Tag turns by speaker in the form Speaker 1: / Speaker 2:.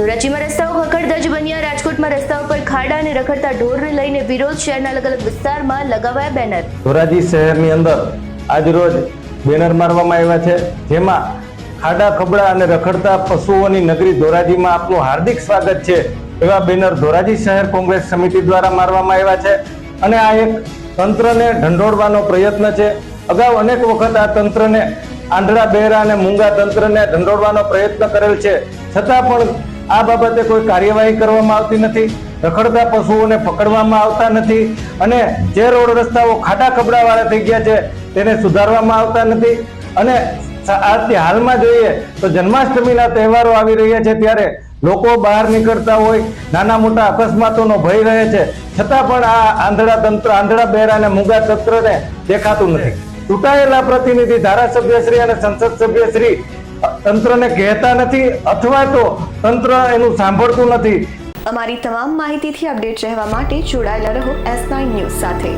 Speaker 1: ધોરાજીમાં રસ્તાઓ ખખડધજ બન્યા. રાજકોટમાં રસ્તાઓ પર ખાડા અને રખડતા ઢોરને લઈને વિરોધ શહેરના અલગ અલગ વિસ્તારમાં લગાવાયા બેનર.
Speaker 2: ધોરાજી શહેરની અંદર આજરોજ બેનર મારવામાં આવ્યા છે, જેમાં ખાડા, ખબડા અને રખડતા પશુઓની નગરી ધોરાજીમાં આપનું હાર્દિક સ્વાગત છે. એવા બેનર ધોરાજી શહેર કોંગ્રેસ સમિતિ દ્વારા મારવામાં આવ્યા છે. અને આ એક તંત્રને ઢંઢોળવાનો પ્રયત્ન છે. અગાઉ અનેક વખત આ તંત્રને આંધળા બહેરા અને મૂંગા તંત્રને ઢંઢોળવાનો પ્રયત્ન કરેલ છે. છતાં પણ આ બાબતે કોઈ કાર્યવાહી કરવામાં આવતી નથી. રખડતા પશુઓને પકડવામાં આવતા નથી અને જે રોડ રસ્તાઓ ખાડા ખબડાવાળા થઈ ગયા છે, તેને સુધારવામાં આવતા નથી. અને આજથી હાલમાં જોઈએ તો જન્માષ્ટમીના તહેવારો આવી રહ્યા છે ત્યારે લોકો બહાર નીકળતા હોય, નાના મોટા અકસ્માતોનો ભય રહે છે. છતાં પણ આ આંધળા તંત્ર, આંધળા બહેરા અને મૂંગા તંત્રને દેખાતું નથી. ચૂંટાયેલા પ્રતિનિધિ ધારાસભ્યશ્રી અને સંસદ સભ્યશ્રી તંત્રને કહેતા નથી અથવા તો તંત્ર એનું સાંભળતું નથી.
Speaker 1: અમારી તમામ માહિતીથી અપડેટ રહેવા માટે જોડાયેલા રહો એસ નાઇન ન્યૂઝ સાથે.